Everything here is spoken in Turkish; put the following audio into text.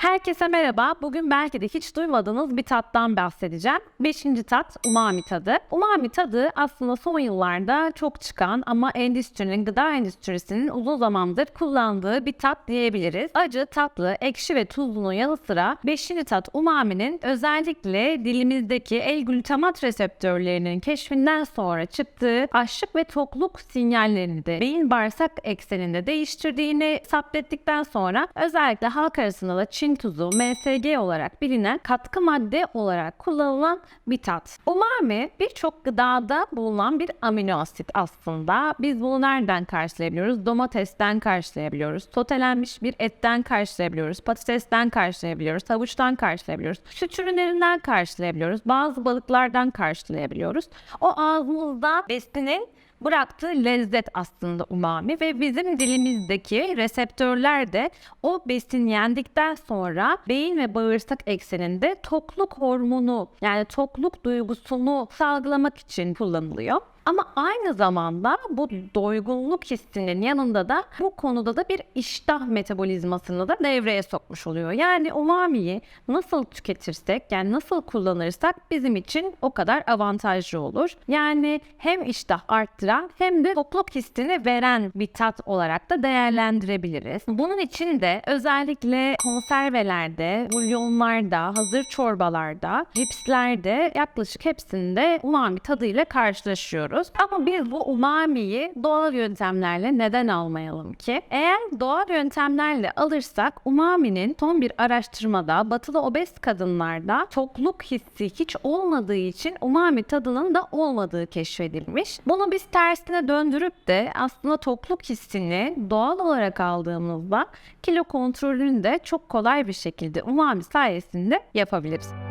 Herkese merhaba. Bugün belki de hiç duymadığınız bir tattan bahsedeceğim. Beşinci tat umami tadı. Umami tadı aslında son yıllarda çok çıkan ama endüstrinin, gıda endüstrisinin uzun zamandır kullandığı bir tat diyebiliriz. Acı, tatlı, ekşi ve tuzlunun yanı sıra beşinci tat umaminin özellikle dilimizdeki L-glutamat reseptörlerinin keşfinden sonra çıktığı açlık ve tokluk sinyallerini de beyin bağırsak ekseninde değiştirdiğini saptettikten sonra özellikle halk arasında da Çin tuzu, MSG olarak bilinen katkı madde olarak kullanılan bir tat. Umami birçok gıdada bulunan bir amino asit aslında. Biz bunu nereden karşılayabiliyoruz? Domatesten karşılayabiliyoruz. Sotelenmiş bir etten karşılayabiliyoruz. Patatesten karşılayabiliyoruz. Havuçtan karşılayabiliyoruz. Süt ürünlerinden karşılayabiliyoruz. Bazı balıklardan karşılayabiliyoruz. O ağzımızda besinin bıraktığı lezzet aslında umami ve bizim dilimizdeki reseptörler de o besin yendikten sonra beyin ve bağırsak ekseninde tokluk hormonu yani tokluk duygusunu salgılamak için kullanılıyor. Ama aynı zamanda bu doygunluk hissinin yanında da bu konuda da bir iştah metabolizmasını da devreye sokmuş oluyor. Yani umamiyi nasıl tüketirsek yani nasıl kullanırsak bizim için o kadar avantajlı olur. Yani hem iştah arttıran hem de tokluk hissini veren bir tat olarak da değerlendirebiliriz. Bunun için de özellikle konservelerde, bulyonlarda, hazır çorbalarda, cipslerde yaklaşık hepsinde umami tadıyla karşılaşıyoruz. Ama biz bu umamiyi doğal yöntemlerle neden almayalım ki? Eğer doğal yöntemlerle alırsak umaminin son bir araştırmada batılı obez kadınlarda tokluk hissi hiç olmadığı için umami tadının da olmadığı keşfedilmiş. Bunu biz tersine döndürüp de aslında tokluk hissini doğal olarak aldığımızda kilo kontrolünü de çok kolay bir şekilde umami sayesinde yapabiliriz.